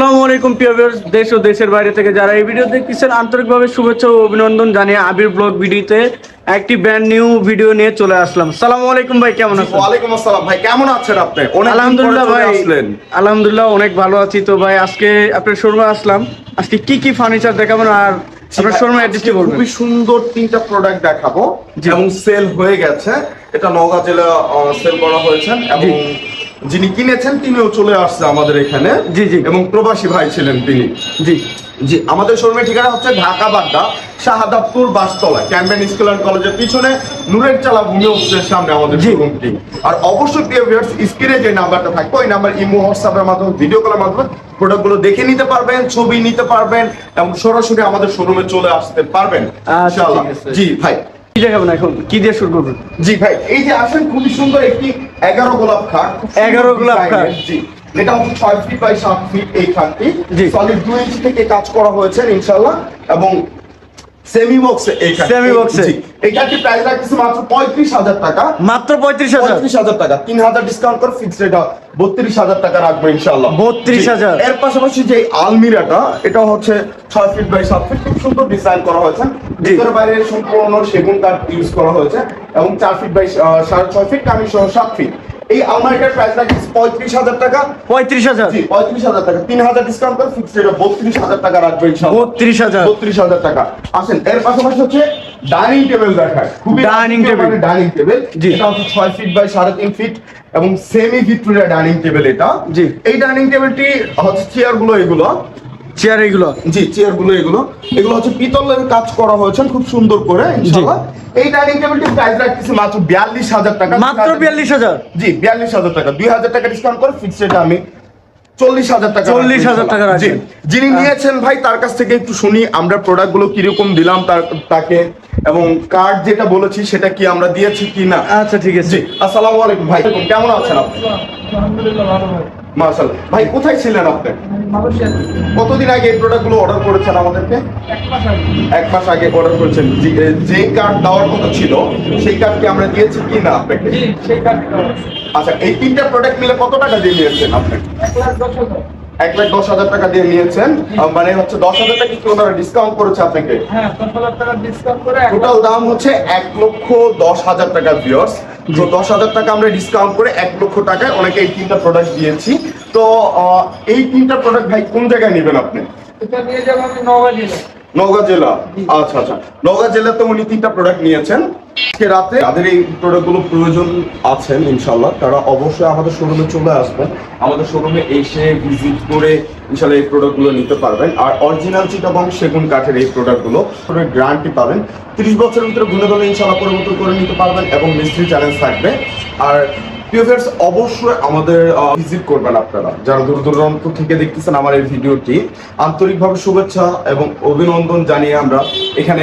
আসসালামু আলাইকুম প্রিয় দেশ ও দেশের বাইরে থেকে যারা এই ভিডিও দেখতেছেন আন্তরিকভাবে শুভেচ্ছা ও অভিনন্দন জানিয়ে আবির ব্লগ ভিডিওতে একটি ব্র্যান্ড নিউ ভিডিও নিয়ে চলে আসলাম। সালামু আলাইকুম ভাই কেমন আছেন? ওয়ালাইকুম আসসালাম ভাই কেমন আছেন আপনি? আলহামদুলিল্লাহ ভাই আসলেন। আলহামদুলিল্লাহ অনেক ভালো আছি। তো ভাই আজকে আপনার শোরুমে আসলাম। আজকে কি কি ফার্নিচার দেখাবেন আর আপনার শোরুমে অ্যাড্রেসটি বলবেন? খুবই সুন্দর তিনটা প্রোডাক্ট দেখাবো। এবং সেল হয়ে গেছে। এটা নওগাঁ জেলা সেল করা হয়েছে এবং যিনি কিনেছেন তিনিও চলে আসছে আমাদের এখানে। জি, জি। এবং প্রবাসী ভাই ছিলেন তিনি। জি। জি আমাদের শোরুমের ঠিকানা হচ্ছে Dhaka Badda Shahjadpur Bashtola campaign school and কলেজের পিছনে নূরের চালা ভূমি অফিসের সামনে আমাদের শোরুমটি। আর অবশ্যই প্রিয় ভিউয়ার্স স্ক্রিনে যে নাম্বারটা থাকবে ওই নাম্বার ইমো হোয়াটসঅ্যাপের মাধ্যমে ভিডিও কলের মাধ্যমে প্রোডাক্টগুলো দেখে নিতে পারবেন ছবি নিতে পারবেন এবং সরাসরি আমাদের শোরুমে চলে আসতে পারবেন। আচ্ছা, ইনশাআল্লাহ। জি ভাই। দেখাবেন এখন? কি দিয়ে শুরু করবেন জি ভাই এই যে আসেন খুবই সুন্দর একটি এগারো গোলাপ খাট। এগারো সুন্দর 11 গোলাপ খাট। জি। এটা হচ্ছে ছয় ফিট বাই সাত ফিট এই খাটটি। সলিড দুই ইঞ্চি থেকে কাজ করা হয়েছে ইনশাল্লাহ এবং সেমি বক্সে এই খাটটি। Semi box এ। জি। এই খাটটি প্রাইস রাখতেছে মাত্র পঁয়ত্রিশ হাজার টাকা মাত্র পঁয়ত্রিশ হাজার পঁয়ত্রিশ হাজার টাকা তিন হাজার ডিসকাউন্ট করে ফিক্স রেট বত্রিশ হাজার টাকা রাখব ইনশাল্লাহ 32,000 জি। এর পাশাপাশি যে আলমিরাটা এটা হচ্ছে ছয় ফিট বাই সাত ফিট খুব সুন্দর ডিজাইন করা হয়েছে। ভিতরে বাইরে সম্পূর্ণ সেগুন কাঠ ইউজ করা হয়েছে এবং চার ফিট বাই সাড়ে ছয় ফিট কামি সহ সাত ফিট এই আলমারিটার প্রাইস রাখছি পঁয়ত্রিশ হাজার টাকা। পঁয়ত্রিশ হাজার? জি পঁয়ত্রিশ হাজার টাকা। তিন হাজার ডিসকাউন্ট করে ফিক্স রেট বত্রিশ হাজার টাকা রাখব বত্রিশ হাজার? বত্রিশ হাজার টাকা। আসেন এর পাশাপাশি হচ্ছে ডাইনিং টেবিল দেখায়। খুবই Dining table। Dining table. এটা হচ্ছে ছয় ফিট বাই সাড়ে তিন ফিট এবং সেমি ভিক্টোরিয়া ডাইনিং টেবিল এটা। জি। এই ডাইনিং টেবিলটি হচ্ছে চেয়ারগুলো এগুলো। চেয়ার এগুলো? জি চেয়ারগুলো এগুলো। এগুলো হচ্ছে পিতলের কাজ করা হয়েছে খুব সুন্দর করে ইনশাআল্লাহ। এই ডাইনিং টেবিলটির প্রাইস রাখতেছি মাত্র বিয়াল্লিশ হাজার টাকা। মাত্র বিয়াল্লিশ হাজার জি বিয়াল্লিশ হাজার টাকা। দুই হাজার টাকা ডিসকাউন্ট করে ফিক্স রেট আমি চল্লিশ হাজার টাকা 40,000 টাকা জি যিনি নিয়েছেন ভাই তার কাছ থেকে একটু শুনি আমরা প্রোডাক্টগুলো কীরকম দিলাম তার তাকে। এবং কার্ড যেটা বলেছি সেটা কি আমরা দিয়েছি কি না? আচ্ছা ঠিক আছে। আসসালামু আলাইকুম ভাই। কেমন আছেন আপনি? আলহামদুলিল্লাহ ভালো ভাই। মাশাআল্লাহ। ভাই কোথায় ছিলেন আপনি? কতদিন আগে এই প্রোডাক্টগুলো অর্ডার করেছেন আমাদেরকে? এক মাস আগে। এক মাস আগে অর্ডার করেছেন। যে- যে কার্ড দেওয়ার কথা ছিল সেই কার্ড কি আমরা দিয়েছি কি না আপনাকে? সেই আচ্ছা এই তিনটা প্রোডাক্ট মিলে কত টাকা দিয়ে নিয়েছেন আপনি? এক লাখ দশ হাজার। এক লাখ দশ হাজার টাকা দিয়ে নিয়েছেন। মানে হচ্ছে দশ হাজার টাকা কি ওনারা ডিসকাউন্ট করেছে আপনাকে? হ্যাঁ টোটাল দাম হচ্ছে এক লক্ষ দশ হাজার টাকা ভিওর্স তো দশ হাজার টাকা আমরা ডিসকাউন্ট করে এক লক্ষ টাকায় অনেকে এই তিনটা প্রোডাক্ট দিয়েছি। তো এই তিনটা প্রোডাক্ট ভাই কোন জায়গায় নেবেন আপনি? এটা নিয়ে যাব আমি জেলা নওগাঁ জেলা। আচ্ছা আচ্ছা। নওগাঁ জেলাতে উনি তিনটা প্রোডাক্ট নিয়েছেন। আজকে রাতে যাদের এই প্রোডাক্টগুলো প্রয়োজন আছেন ইনশাল্লাহ তারা অবশ্যই আমাদের শোরুমে চলে আসবেন। আমাদের শোরুমে এসে ভিজিট করে ইনশাল্লাহ এই প্রোডাক্টগুলো নিতে পারবেন। আর অরিজিনাল চিটাগং সেগুন কাঠের এই প্রোডাক্টগুলো গ্যারান্টি পাবেন। তিরিশ বছরের ভিতরে গুনে গেলে ইনশাল্লাহ পরিবর্তন করে নিতে পারবেন এবং মিস্ত্রি চ্যালেঞ্জ থাকবে। আর অবশ্যই আমাদের ভিজিট করবেন আপনারা। যারা দূর দূরান্ত থেকে দেখতেছেন আমার এই ভিডিওটি, আন্তরিকভাবে শুভেচ্ছা এবং অভিনন্দন জানিয়ে আমরা এখানে